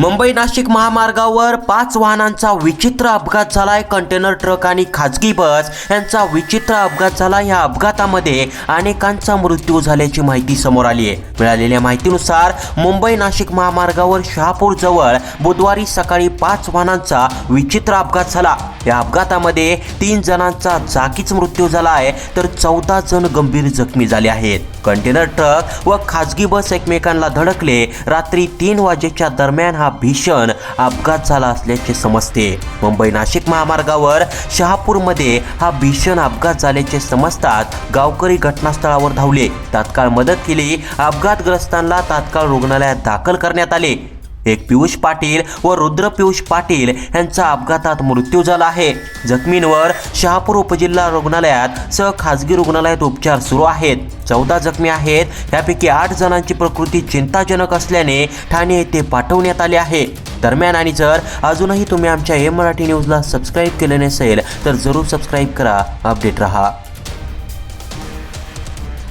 मुंबई नाशिक महामार्गावर पाच वाहनांचा विचित्र अपघात झालाय. कंटेनर ट्रक आणि खाजगी बस यांचा विचित्र अपघात झाला. या अपघातामध्ये अनेकांचा मृत्यू झाल्याची माहिती समोर आली आहे. मिळालेल्या माहितीनुसार मुंबई नाशिक महामार्गावर शहापूर जवळ बुधवारी सकाळी पाच वाहनांचा विचित्र अपघात झाला. या अपघातामध्ये तीन जणांचा जागीच मृत्यू झाला आहे तर चौदा जण गंभीर जखमी झाले आहेत. कंटेनर ट्रक व खाजगी बस एकमेकांना धडकले. रात्री तीन वाजेच्या दरम्यान हा भीषण अपघात झाला असल्याचे समजते. मुंबई नाशिक महामार्गावर शहापूरमध्ये हा भीषण अपघात झाल्याचे समजतात गावकरी घटनास्थळावर धावले. तात्काळ मदत केली. अपघातग्रस्तांना तात्काळ रुग्णालयात दाखल करण्यात आले. एक पियुष पाटील व रुद्र पियुष पाटील यांचा अपघातात मृत्यू झाला आहे. जखमींवर शहापूर उपजिल्हा रुग्णालयात सह खाजगी रुग्णालयात उपचार सुरू आहेत. चौदा जखमी आहेत. यापैकी आठ जणांची प्रकृती चिंताजनक असल्याने ठाणे येथे पाठवण्यात आले आहे. दरम्यान आणि जर अजूनही तुम्ही आमच्या ए मराठी न्यूजला सबस्क्राईब केले नसेल तर जरूर सबस्क्राईब करा. अपडेट रहा.